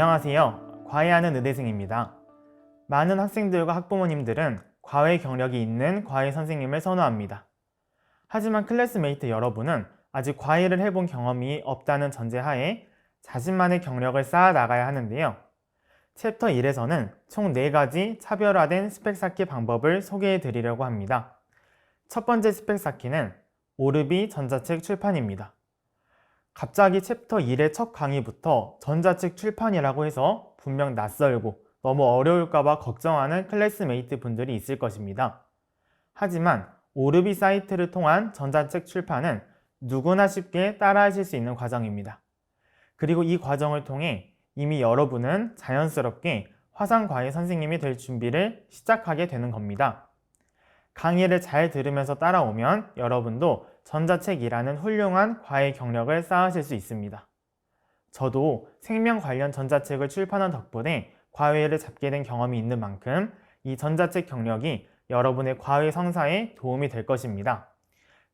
안녕하세요. 과외하는 의대생입니다. 많은 학생들과 학부모님들은 과외 경력이 있는 과외 선생님을 선호합니다. 하지만 클래스메이트 여러분은 아직 과외를 해본 경험이 없다는 전제하에 자신만의 경력을 쌓아 나가야 하는데요. 챕터 1에서는 총 4가지 차별화된 스펙 쌓기 방법을 소개해 드리려고 합니다. 첫 번째 스펙 쌓기는 오르비 전자책 출판입니다. 갑자기 챕터 1의 첫 강의부터 전자책 출판이라고 해서 분명 낯설고 너무 어려울까봐 걱정하는 클래스메이트 분들이 있을 것입니다. 하지만 오르비 사이트를 통한 전자책 출판은 누구나 쉽게 따라하실 수 있는 과정입니다. 그리고 이 과정을 통해 이미 여러분은 자연스럽게 화상과외 선생님이 될 준비를 시작하게 되는 겁니다. 강의를 잘 들으면서 따라오면 여러분도 전자책이라는 훌륭한 과외 경력을 쌓으실 수 있습니다. 저도 생명 관련 전자책을 출판한 덕분에 과외를 잡게 된 경험이 있는 만큼 이 전자책 경력이 여러분의 과외 성사에 도움이 될 것입니다.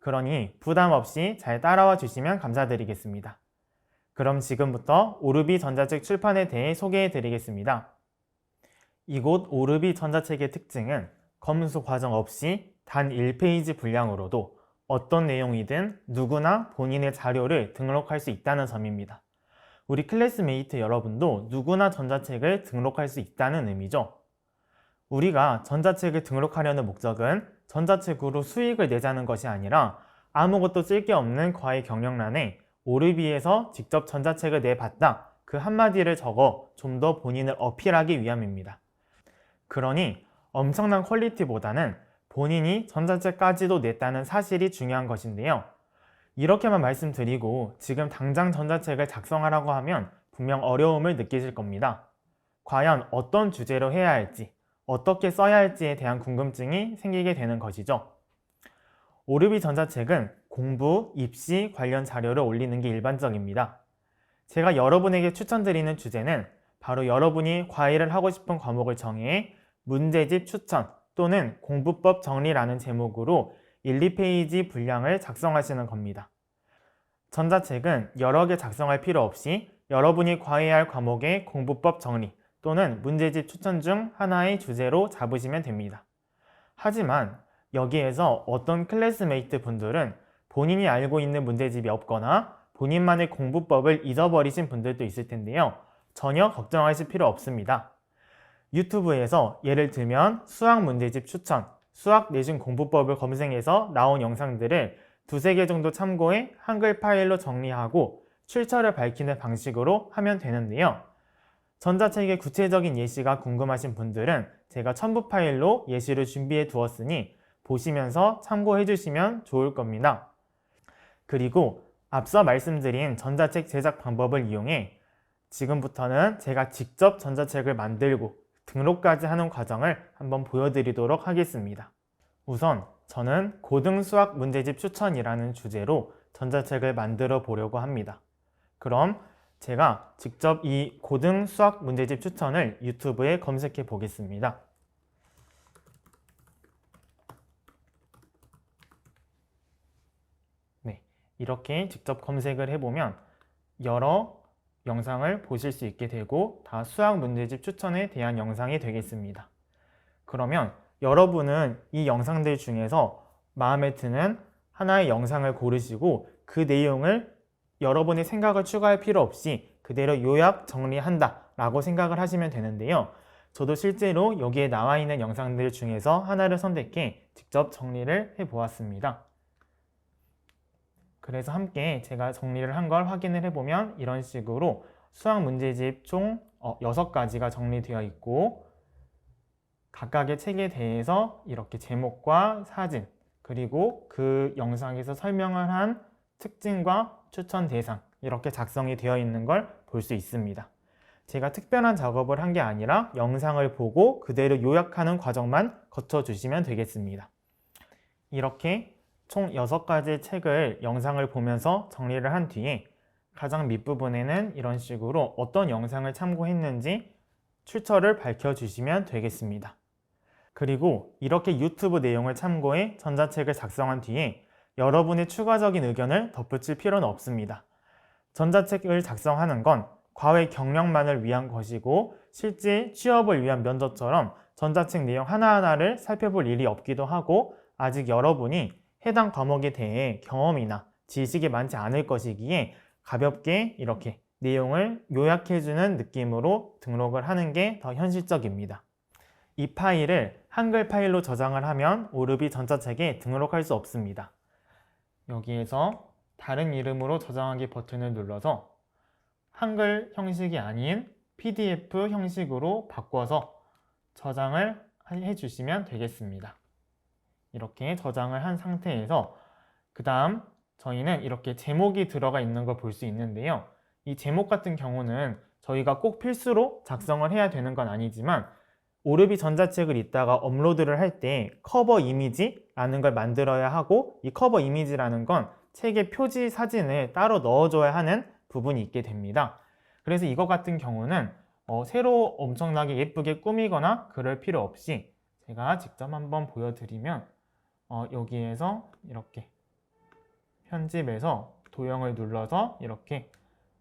그러니 부담 없이 잘 따라와 주시면 감사드리겠습니다. 그럼 지금부터 오르비 전자책 출판에 대해 소개해 드리겠습니다. 이곳 오르비 전자책의 특징은 검수 과정 없이 단 1페이지 분량으로도 어떤 내용이든 누구나 본인의 자료를 등록할 수 있다는 점입니다. 우리 클래스메이트 여러분도 누구나 전자책을 등록할 수 있다는 의미죠. 우리가 전자책을 등록하려는 목적은 전자책으로 수익을 내자는 것이 아니라 아무것도 쓸 게 없는 과외 경력란에 오르비에서 직접 전자책을 내봤다 그 한마디를 적어 좀 더 본인을 어필하기 위함입니다. 그러니 엄청난 퀄리티보다는 본인이 전자책까지도 냈다는 사실이 중요한 것인데요. 이렇게만 말씀드리고 지금 당장 전자책을 작성하라고 하면 분명 어려움을 느끼실 겁니다. 과연 어떤 주제로 해야 할지, 어떻게 써야 할지에 대한 궁금증이 생기게 되는 것이죠. 오르비 전자책은 공부, 입시 관련 자료를 올리는 게 일반적입니다. 제가 여러분에게 추천드리는 주제는 바로 여러분이 과외를 하고 싶은 과목을 정해 문제집 추천 또는 공부법 정리라는 제목으로 1, 2페이지 분량을 작성하시는 겁니다. 전자책은 여러 개 작성할 필요 없이 여러분이 과외할 과목의 공부법 정리 또는 문제집 추천 중 하나의 주제로 잡으시면 됩니다. 하지만 여기에서 어떤 클래스메이트 분들은 본인이 알고 있는 문제집이 없거나 본인만의 공부법을 잊어버리신 분들도 있을 텐데요. 전혀 걱정하실 필요 없습니다. 유튜브에서 예를 들면 수학 문제집 추천, 수학 내신 공부법을 검색해서 나온 영상들을 두세 개 정도 참고해 한글 파일로 정리하고 출처를 밝히는 방식으로 하면 되는데요. 전자책의 구체적인 예시가 궁금하신 분들은 제가 첨부 파일로 예시를 준비해 두었으니 보시면서 참고해 주시면 좋을 겁니다. 그리고 앞서 말씀드린 전자책 제작 방법을 이용해 지금부터는 제가 직접 전자책을 만들고 등록까지 하는 과정을 한번 보여드리도록 하겠습니다. 우선 저는 고등 수학 문제집 추천이라는 주제로 전자책을 만들어 보려고 합니다. 그럼 제가 직접 이 고등 수학 문제집 추천을 유튜브에 검색해 보겠습니다. 네, 이렇게 직접 검색을 해보면 여러 영상을 보실 수 있게 되고 다 수학 문제집 추천에 대한 영상이 되겠습니다. 그러면 여러분은 이 영상들 중에서 마음에 드는 하나의 영상을 고르시고 그 내용을 여러분의 생각을 추가할 필요 없이 그대로 요약 정리한다 라고 생각을 하시면 되는데요. 저도 실제로 여기에 나와 있는 영상들 중에서 하나를 선택해 직접 정리를 해 보았습니다. 그래서 함께 제가 정리를 한 걸 확인을 해보면 이런 식으로 수학 문제집 총 6가지가 정리되어 있고 각각의 책에 대해서 이렇게 제목과 사진 그리고 그 영상에서 설명을 한 특징과 추천 대상 이렇게 작성이 되어 있는 걸 볼 수 있습니다. 제가 특별한 작업을 한 게 아니라 영상을 보고 그대로 요약하는 과정만 거쳐주시면 되겠습니다. 이렇게 총 6가지 책을 영상을 보면서 정리를 한 뒤에 가장 밑부분에는 이런 식으로 어떤 영상을 참고했는지 출처를 밝혀주시면 되겠습니다. 그리고 이렇게 유튜브 내용을 참고해 전자책을 작성한 뒤에 여러분의 추가적인 의견을 덧붙일 필요는 없습니다. 전자책을 작성하는 건 과외 경력만을 위한 것이고 실제 취업을 위한 면접처럼 전자책 내용 하나하나를 살펴볼 일이 없기도 하고 아직 여러분이 해당 과목에 대해 경험이나 지식이 많지 않을 것이기에 가볍게 이렇게 내용을 요약해주는 느낌으로 등록을 하는 게 더 현실적입니다. 이 파일을 한글 파일로 저장을 하면 오르비 전자책에 등록할 수 없습니다. 여기에서 다른 이름으로 저장하기 버튼을 눌러서 한글 형식이 아닌 PDF 형식으로 바꿔서 저장을 해주시면 되겠습니다. 이렇게 저장을 한 상태에서 그 다음 저희는 이렇게 제목이 들어가 있는 걸 볼 수 있는데요. 이 제목 같은 경우는 저희가 꼭 필수로 작성을 해야 되는 건 아니지만 오르비 전자책을 이따가 업로드를 할 때 커버 이미지라는 걸 만들어야 하고 이 커버 이미지라는 건 책의 표지 사진을 따로 넣어줘야 하는 부분이 있게 됩니다. 그래서 이거 같은 경우는 어, 새로 엄청나게 예쁘게 꾸미거나 그럴 필요 없이 제가 직접 한번 보여드리면 어, 여기에서 이렇게 편집해서 도형을 눌러서 이렇게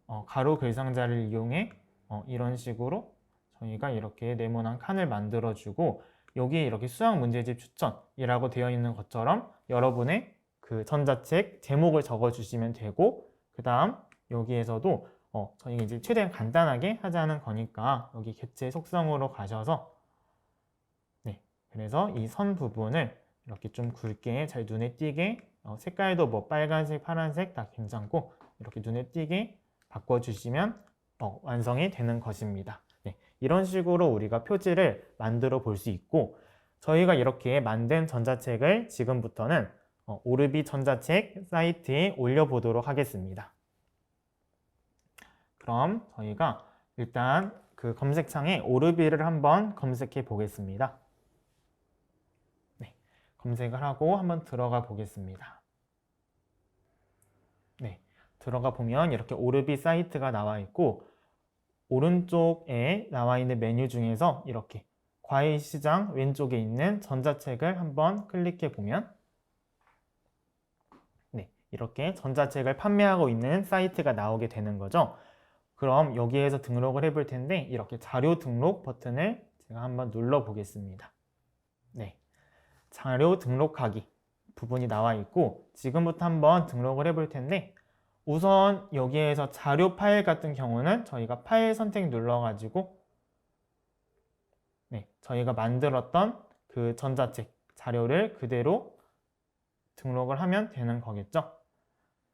어, 가로 글상자를 이용해 어, 이런 식으로 저희가 이렇게 네모난 칸을 만들어주고 여기에 이렇게 수학 문제집 추천이라고 되어 있는 것처럼 여러분의 그 전자책 제목을 적어주시면 되고 그 다음 여기에서도 어, 저희가 이제 최대한 간단하게 하자는 거니까 여기 개체 속성으로 가셔서 네 그래서 이 선 부분을 이렇게 좀 굵게 잘 눈에 띄게 어, 색깔도 뭐 빨간색, 파란색 다 괜찮고 이렇게 눈에 띄게 바꿔주시면 어, 완성이 되는 것입니다. 네, 이런 식으로 우리가 표지를 만들어 볼 수 있고 저희가 이렇게 만든 전자책을 지금부터는 어, 오르비 전자책 사이트에 올려보도록 하겠습니다. 그럼 저희가 일단 그 검색창에 오르비를 한번 검색해 보겠습니다. 네, 검색을 하고 한번 들어가 보겠습니다. 네, 들어가 보면 이렇게 오르비 사이트가 나와 있고 오른쪽에 나와 있는 메뉴 중에서 이렇게 과일 시장 왼쪽에 있는 전자책을 한번 클릭해 보면 네, 이렇게 전자책을 판매하고 있는 사이트가 나오게 되는 거죠. 그럼 여기에서 등록을 해 볼 텐데 이렇게 자료 등록 버튼을 제가 한번 눌러 보겠습니다. 네, 자료 등록하기 부분이 나와 있고 지금부터 한번 등록을 해볼 텐데 우선 여기에서 자료 파일 같은 경우는 저희가 파일 선택 눌러가지고 네, 저희가 만들었던 그 전자책 자료를 그대로 등록을 하면 되는 거겠죠.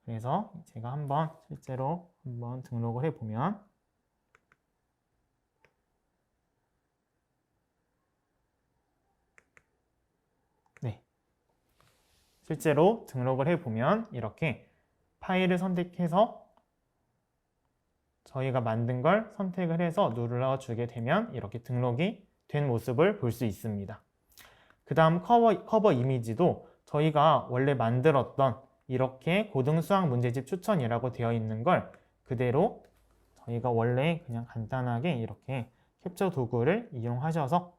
그래서 제가 한번 실제로 한번 등록을 해보면 네, 실제로 등록을 해보면 이렇게 파일을 선택해서 저희가 만든 걸 선택을 해서 눌러주게 되면 이렇게 등록이 된 모습을 볼 수 있습니다. 그 다음 커버, 커버 이미지도 저희가 원래 만들었던 이렇게 고등수학 문제집 추천이라고 되어 있는 걸 그대로 저희가 원래 그냥 간단하게 이렇게 캡처 도구를 이용하셔서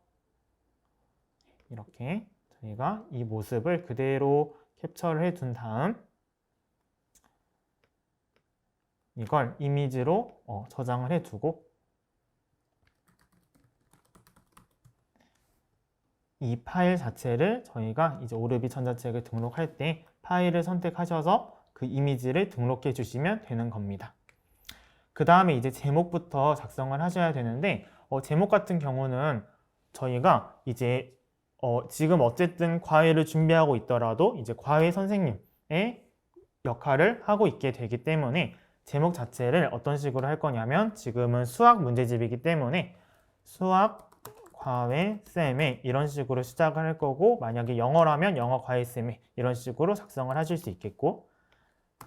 이렇게 저희가 이 모습을 그대로 캡처를 해 둔 다음 이걸 이미지로 어, 저장을 해 두고 이 파일 자체를 저희가 이제 오르비 전자책을 등록할 때 파일을 선택하셔서 그 이미지를 등록해 주시면 되는 겁니다. 그 다음에 이제 제목부터 작성을 하셔야 되는데 어, 제목 같은 경우는 저희가 이제 어, 지금 어쨌든 과외를 준비하고 있더라도 이제 과외 선생님의 역할을 하고 있게 되기 때문에 제목 자체를 어떤 식으로 할 거냐면 지금은 수학 문제집이기 때문에 수학 과외 쌤에 이런 식으로 시작을 할 거고 만약에 영어라면 영어 과외 쌤에 이런 식으로 작성을 하실 수 있겠고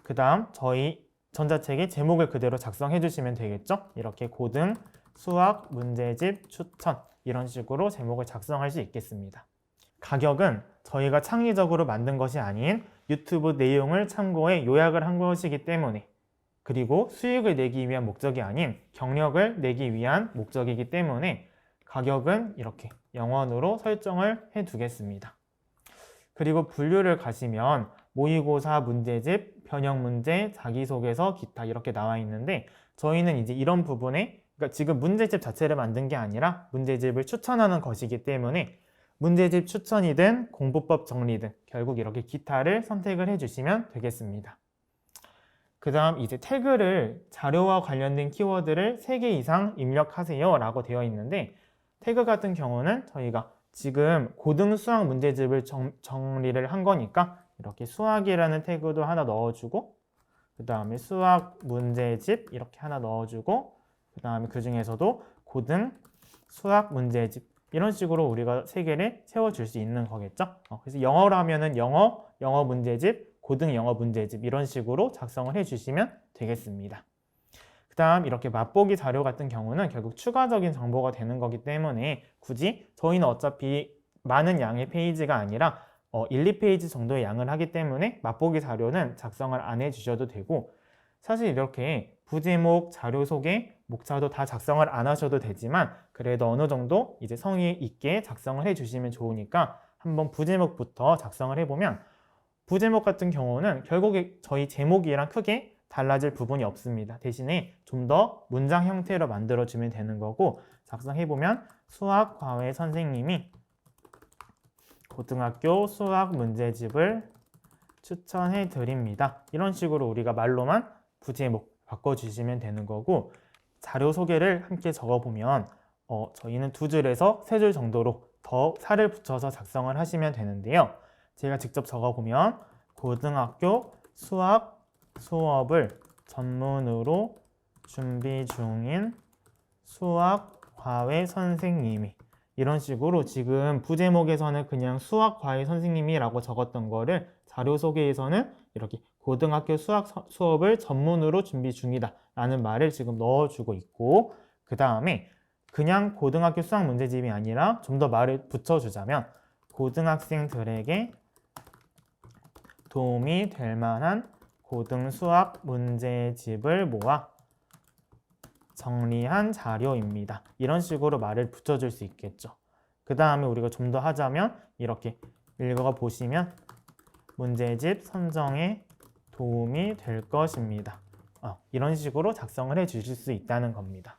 그 다음 저희 전자책의 제목을 그대로 작성해 주시면 되겠죠? 이렇게 고등 수학 문제집 추천 이런 식으로 제목을 작성할 수 있겠습니다 가격은 저희가 창의적으로 만든 것이 아닌 유튜브 내용을 참고해 요약을 한 것이기 때문에 그리고 수익을 내기 위한 목적이 아닌 경력을 내기 위한 목적이기 때문에 가격은 이렇게 0원으로 설정을 해 두겠습니다. 그리고 분류를 가시면 모의고사 문제집, 변형 문제, 자기소개서, 기타 이렇게 나와 있는데 저희는 이제 이런 부분에 그러니까 지금 문제집 자체를 만든 게 아니라 문제집을 추천하는 것이기 때문에 문제집 추천이든 공부법 정리든 결국 이렇게 기타를 선택을 해주시면 되겠습니다. 그 다음 이제 태그를 자료와 관련된 키워드를 3개 이상 입력하세요 라고 되어 있는데 태그 같은 경우는 저희가 지금 고등 수학 문제집을 정, 정리를 한 거니까 이렇게 수학이라는 태그도 하나 넣어주고 그 다음에 수학 문제집 이렇게 하나 넣어주고 그 다음에 그 중에서도 고등 수학 문제집 이런 식으로 우리가 세 개를 세워줄 수 있는 거겠죠. 어, 그래서 영어로 하면은 영어, 영어 문제집, 고등 영어 문제집 이런 식으로 작성을 해주시면 되겠습니다. 그 다음 이렇게 맛보기 자료 같은 경우는 결국 추가적인 정보가 되는 거기 때문에 굳이 저희는 어차피 많은 양의 페이지가 아니라 어, 1, 2페이지 정도의 양을 하기 때문에 맛보기 자료는 작성을 안 해주셔도 되고 사실 이렇게 부제목, 자료 소개, 목차도 다 작성을 안 하셔도 되지만 그래도 어느 정도 이제 성의 있게 작성을 해주시면 좋으니까 한번 부제목부터 작성을 해보면 부제목 같은 경우는 결국에 저희 제목이랑 크게 달라질 부분이 없습니다. 대신에 좀 더 문장 형태로 만들어주면 되는 거고 작성해보면 수학 과외 선생님이 고등학교 수학 문제집을 추천해 드립니다. 이런 식으로 우리가 말로만 부제목 바꿔주시면 되는 거고 자료 소개를 함께 적어보면 어, 저희는 두 줄에서 세 줄 정도로 더 살을 붙여서 작성을 하시면 되는데요. 제가 직접 적어보면 고등학교 수학 수업을 전문으로 준비 중인 수학 과외 선생님이 이런 식으로 지금 부제목에서는 그냥 수학 과외 선생님이라고 적었던 거를 자료 소개에서는 이렇게 고등학교 수학 서- 수업을 전문으로 준비 중이다 라는 말을 지금 넣어주고 있고 그 다음에 그냥 고등학교 수학 문제집이 아니라 좀 더 말을 붙여주자면 고등학생들에게 도움이 될 만한 고등 수학 문제집을 모아 정리한 자료입니다. 이런 식으로 말을 붙여줄 수 있겠죠. 그 다음에 우리가 좀 더 하자면 이렇게 읽어 보시면 문제집 선정에 도움이 될 것입니다. 어, 이런 식으로 작성을 해 주실 수 있다는 겁니다.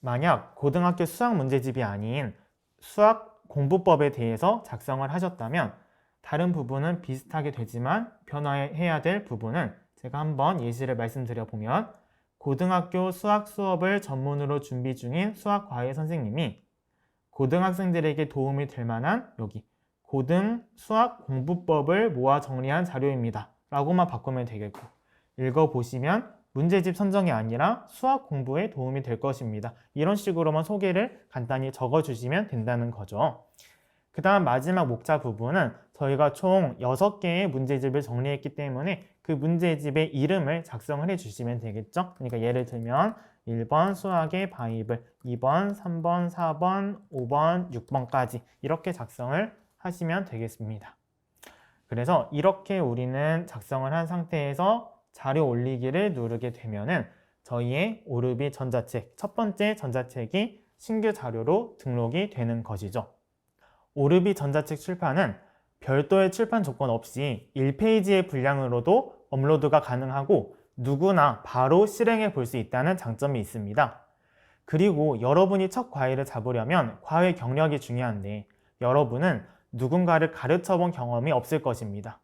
만약 고등학교 수학 문제집이 아닌 수학 공부법에 대해서 작성을 하셨다면 다른 부분은 비슷하게 되지만 변화해야 될 부분은 제가 한번 예시를 말씀드려 보면 고등학교 수학 수업을 전문으로 준비 중인 수학 과외 선생님이 고등학생들에게 도움이 될 만한 여기 고등 수학 공부법을 모아 정리한 자료입니다. 라고만 바꾸면 되겠고 읽어보시면 문제집 선정이 아니라 수학 공부에 도움이 될 것입니다. 이런 식으로만 소개를 간단히 적어주시면 된다는 거죠. 그 다음 마지막 목차 부분은 저희가 총 6개의 문제집을 정리했기 때문에 그 문제집의 이름을 작성을 해주시면 되겠죠. 그러니까 예를 들면 1번 수학의 바이블, 2번, 3번, 4번, 5번, 6번까지 이렇게 작성을 하시면 되겠습니다. 그래서 이렇게 우리는 작성을 한 상태에서 자료 올리기를 누르게 되면은 저희의 오르비 전자책 첫 번째 전자책이 신규 자료로 등록이 되는 것이죠. 오르비 전자책 출판은 별도의 출판 조건 없이 1페이지의 분량으로도 업로드가 가능하고 누구나 바로 실행해 볼 수 있다는 장점이 있습니다. 그리고 여러분이 첫 과외를 잡으려면 과외 경력이 중요한데 여러분은 누군가를 가르쳐 본 경험이 없을 것입니다.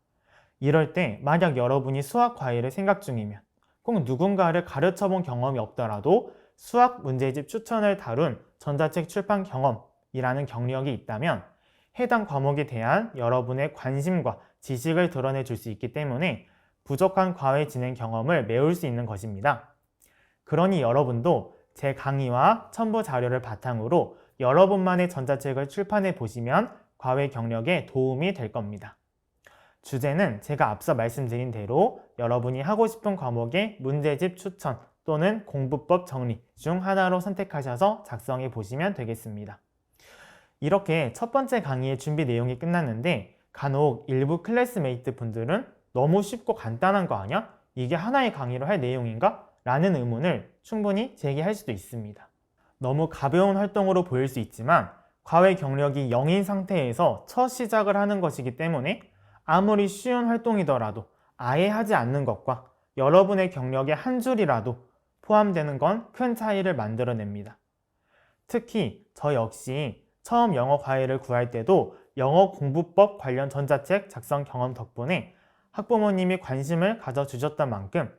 이럴 때 만약 여러분이 수학 과외를 생각 중이면 꼭 누군가를 가르쳐 본 경험이 없더라도 수학 문제집 추천을 다룬 전자책 출판 경험이라는 경력이 있다면 해당 과목에 대한 여러분의 관심과 지식을 드러내 줄 수 있기 때문에 부족한 과외 진행 경험을 메울 수 있는 것입니다. 그러니 여러분도 제 강의와 첨부 자료를 바탕으로 여러분만의 전자책을 출판해 보시면 과외 경력에 도움이 될 겁니다. 주제는 제가 앞서 말씀드린 대로 여러분이 하고 싶은 과목의 문제집 추천 또는 공부법 정리 중 하나로 선택하셔서 작성해 보시면 되겠습니다. 이렇게 첫 번째 강의의 준비 내용이 끝났는데 간혹 일부 클래스메이트 분들은 너무 쉽고 간단한 거 아니야? 이게 하나의 강의로 할 내용인가? 라는 의문을 충분히 제기할 수도 있습니다. 너무 가벼운 활동으로 보일 수 있지만 과외 경력이 0인 상태에서 첫 시작을 하는 것이기 때문에 아무리 쉬운 활동이더라도 아예 하지 않는 것과 여러분의 경력의 한 줄이라도 포함되는 건 큰 차이를 만들어냅니다. 특히 저 역시 처음 영어 과외를 구할 때도 영어 공부법 관련 전자책 작성 경험 덕분에 학부모님이 관심을 가져주셨던 만큼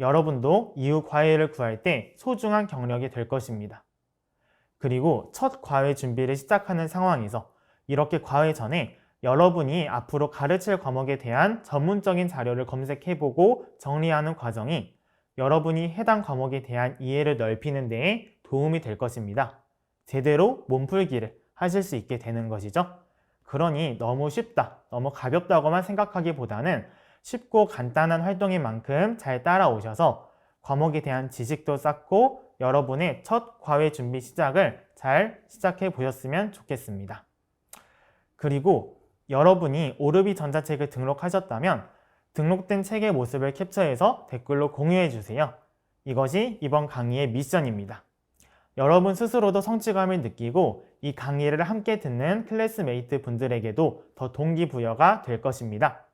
여러분도 이후 과외를 구할 때 소중한 경력이 될 것입니다. 그리고 첫 과외 준비를 시작하는 상황에서 이렇게 과외 전에 여러분이 앞으로 가르칠 과목에 대한 전문적인 자료를 검색해보고 정리하는 과정이 여러분이 해당 과목에 대한 이해를 넓히는 데에 도움이 될 것입니다. 제대로 몸풀기를 하실 수 있게 되는 것이죠. 그러니 너무 쉽다, 너무 가볍다고만 생각하기보다는 쉽고 간단한 활동인 만큼 잘 따라오셔서 과목에 대한 지식도 쌓고 여러분의 첫 과외 준비 시작을 잘 시작해 보셨으면 좋겠습니다. 그리고 여러분이 오르비 전자책을 등록하셨다면 등록된 책의 모습을 캡처해서 댓글로 공유해 주세요. 이것이 이번 강의의 미션입니다. 여러분 스스로도 성취감을 느끼고 이 강의를 함께 듣는 클래스메이트 분들에게도 더 동기부여가 될 것입니다.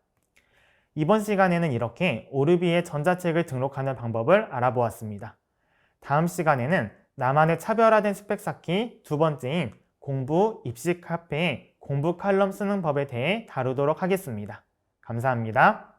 이번 시간에는 이렇게 오르비의 전자책을 등록하는 방법을 알아보았습니다. 다음 시간에는 나만의 차별화된 스펙 쌓기 두 번째인 공부 입시 카페의 공부 칼럼 쓰는 법에 대해 다루도록 하겠습니다. 감사합니다.